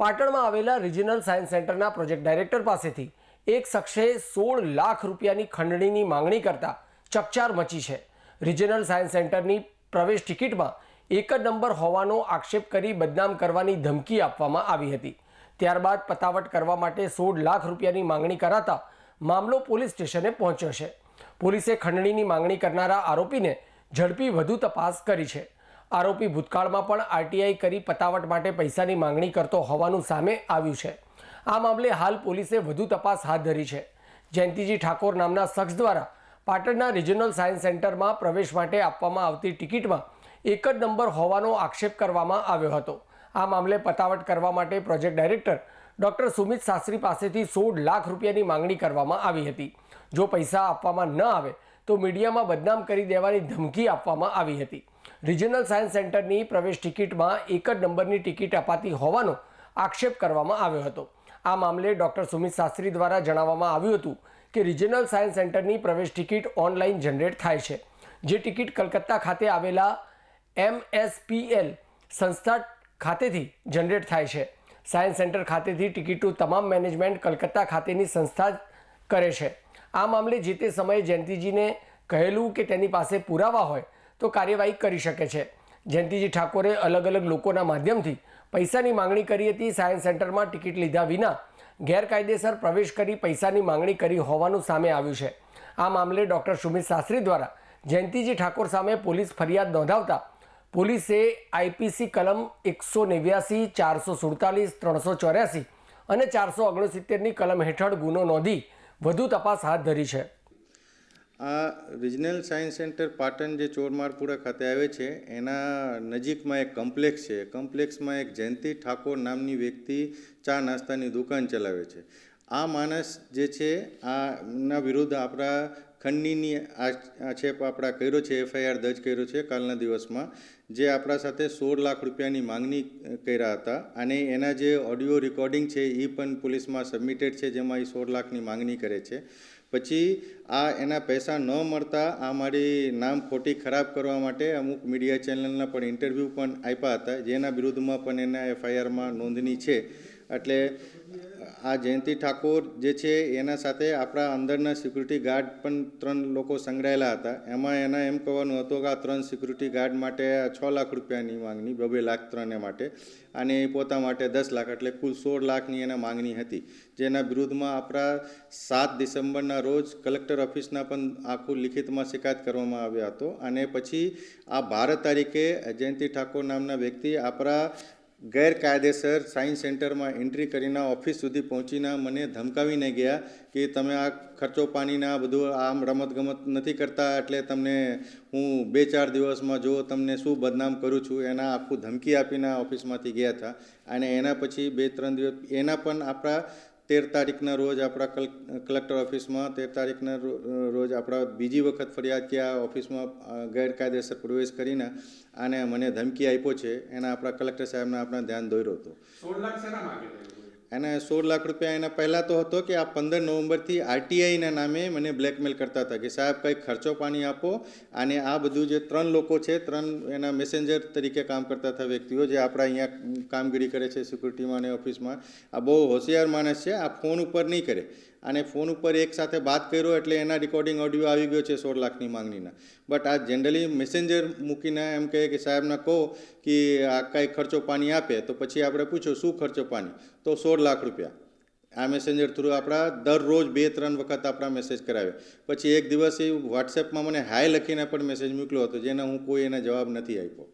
પાટણમાં આવેલા regional science સેન્ટરના પ્રોજેક્ટ ડાયરેક્ટર પાસેથી એક શખ્સે સોળ લાખ રૂપિયાની ખંડણીની માંગણી કરતા ચકચાર મચી છે. રિજિનલ સાયન્સ સેન્ટરની પ્રવેશ ટિકિટમાં એક જ નંબર હોવાનો આક્ષેપ કરી બદનામ કરવાની ધમકી આપવામાં આવી હતી. ત્યારબાદ પતાવટ કરવા માટે સોળ લાખ રૂપિયાની માંગણી કરાતા મામલો પોલીસ સ્ટેશને પહોંચ્યો છે. પોલીસે ખંડણીની માંગણી કરનારા આરોપીને ઝડપી વધુ તપાસ કરી છે. આરોપી ભૂતકાળમાં પણ આરટીઆઈ કરી પતાવટ માટે પૈસાની માંગણી કરતો હોવાનું સામે આવ્યું છે. આ મામલે હાલ પોલીસે વધુ તપાસ હાથ ધરી છે. જયંતિજી ઠાકોર નામના શખ્સ દ્વારા પાટણના રિજનલ સાયન્સ સેન્ટરમાં પ્રવેશ માટે આપવામાં આવતી ટિકિટમાં એક જ નંબર હોવાનો આક્ષેપ કરવામાં આવ્યો હતો. આ મામલે પતાવટ કરવા માટે project director doctor Sumit Shastri પાસેથી સોળ લાખ રૂપિયાની માંગણી કરવામાં આવી હતી. જો પૈસા આપવામાં ન આવે તો મીડિયામાં બદનામ કરી દેવાની ધમકી આપવામાં આવી હતી. રિજનલ સાયન્સ સેન્ટરની પ્રવેશ ટિકિટમાં એક જ નંબરની ટિકિટ અપાતી હોવાનો આક્ષેપ કરવામાં આવ્યો હતો. આ મામલે ડૉક્ટર સુમિત શાસ્ત્રી દ્વારા જણાવવામાં આવ્યું હતું કે રિજનલ સાયન્સ સેન્ટરની પ્રવેશ ટિકિટ ઓનલાઈન જનરેટ થાય છે. જે ટિકિટ કલકત્તા ખાતે આવેલા એમએસપીએલ સંસ્થા ખાતેથી જનરેટ થાય છે. સાયન્સ સેન્ટર ખાતેથી ટિકિટનું તમામ મેનેજમેન્ટ કલકત્તા ખાતેની સંસ્થા કરે છે. આ મામલે જે તે સમયે જયંતિજીને કહેલું કે તેની પાસે પુરાવા હોય તો કાર્યવાહી કરી શકે છે. જયંતિજી ઠાકોરે અલગ અલગ લોકોના માધ્યમથી પૈસાની માંગણી કરી હતી. સાયન્સ સેન્ટરમાં ટિકિટ લીધા વિના ગેરકાયદેસર પ્રવેશ કરી પૈસાની માંગણી કરી હોવાનું સામે આવ્યું છે. આ મામલે ડૉક્ટર સુમિત શાસ્ત્રી દ્વારા જયંતિજી ઠાકોર સામે પોલીસ ફરિયાદ નોંધાવતા પોલીસે આઈપીસી કલમ એકસો નેવ્યાસી, ચારસો સુડતાલીસ, ત્રણસો ચોર્યાસી અને ચારસો ઓગણસિત્તેરની કલમ હેઠળ ગુનો નોંધી વધુ તપાસ હાથ ધરી છે. આ રિજનલ સાયન્સ સેન્ટર પાટણ જે ચોરમારપુરા ખાતે આવે છે, એના નજીકમાં એક કોમ્પ્લેક્સ છે. કોમ્પ્લેક્સમાં એક જયંતિ ઠાકોર નામની વ્યક્તિ ચા નાસ્તાની દુકાન ચલાવે છે. આ માણસ જે છે, આના વિરુદ્ધ આપણા ખંડણીની આક્ષેપ આપણા કર્યો છે, એફઆઈઆર દર્જ કર્યો છે કાલના દિવસમાં, જે આપણા સાથે સોળ લાખ રૂપિયાની માંગણી કર્યા હતા. અને એના જે ઓડિયો રેકોર્ડિંગ છે એ પણ પોલીસમાં સબમિટેડ છે, જેમાં એ સોળ લાખની માંગણી કરે છે. પછી આ એના પૈસા ન મળતા આ મારી નામ ખોટી ખરાબ કરવા માટે અમુક મીડિયા ચેનલના પણ ઇન્ટરવ્યૂ પણ આપ્યા હતા, જેના વિરુદ્ધમાં પણ એના એફઆઈઆરમાં નોંધણી છે. એટલે આ જયંતિ ઠાકોર જે છે, એના સાથે આપણા અંદરના સિક્યુરિટી ગાર્ડ પણ ત્રણ લોકો સંકળાયેલા હતા. એમાં એના એમ કહેવાનું હતું કે આ ત્રણ સિક્યુરિટી ગાર્ડ માટે છ લાખ રૂપિયાની માંગણી બબે લાખ ત્રણે માટે. અને એ પોતા માટે દસ લાખ, એટલે કુલ સોળ લાખની એને માંગણી હતી. જેના વિરુદ્ધમાં આપણા સાત ડિસેમ્બરના રોજ કલેક્ટર ઓફિસના પણ આખું લિખિતમાં શિકાયત કરવામાં આવ્યો હતો. અને પછી આ બાર તારીખે જયંતિ ઠાકોર નામના વ્યક્તિ આપણા ગેરકાયદેસર સાયન્સ સેન્ટરમાં એન્ટ્રી કરીને ઓફિસ સુધી પહોંચીને મને ધમકાવીને ગયા કે તમે આ ખર્ચો પાણીના બધું આમ રમતગમત નથી કરતા એટલે તમને હું બે ચાર દિવસમાં જો તમને શું બદનામ કરું છું એના આખું ધમકી આપીને ઓફિસમાંથી ગયા હતા. અને એના પછી બે ત્રણ દિવસ એના પણ આપણા તેર તારીખના રોજ આપણા કલ, કલેક્ટર ઓફિસમાં, તેર તારીખના રોજ આપણા બીજી વખત ફરિયાદ કે આ ઓફિસમાં ગેરકાયદેસર પ્રવેશ કરીને આને મને ધમકી આપ્યો છે, એના આપણા કલેક્ટર સાહેબને આપણા ધ્યાન દોર્યો હતો. એને સોળ લાખ રૂપિયા એના પહેલાં તો હતો કે આ પંદર નવેમ્બરથી આરટીઆઈના નામે મને બ્લેકમેલ કરતા હતા કે સાહેબ કંઈક ખર્ચો પાણી આપો. અને આ બધું જે ત્રણ લોકો છે, ત્રણ એના મેસેન્જર તરીકે કામ કરતા હતા વ્યક્તિઓ જે આપણા અહીંયા કામગીરી કરે છે સિક્યુરિટીમાં અને ઓફિસમાં આ બહુ હોશિયાર માણસ છે, આ ફોન ઉપર નહીં કરે. અને ફોન ઉપર એક સાથે વાત કર્યો એટલે એના રેકોર્ડિંગ ઓડિયો આવી ગયો છે સોળ લાખની માંગણીના. બટ આ જનરલી મેસેન્જર મૂકીને એમ કહે કે સાહેબને કહો કે આ કાંઈ ખર્ચો પાણી આપે તો પછી આપણે પૂછો શું ખર્ચો પાણી? તો સોળ લાખ રૂપિયા. આ મેસેન્જર થ્રુ આપણા દરરોજ બે, ત્રણ વખત આપણા મેસેજ કરાવે પછી એક દિવસ એ વોટ્સએપમાં મને હાય લખીને પણ મેસેજ મોકલ્યો હતો, જેને હું કોઈ એને જવાબ નથી આપ્યો.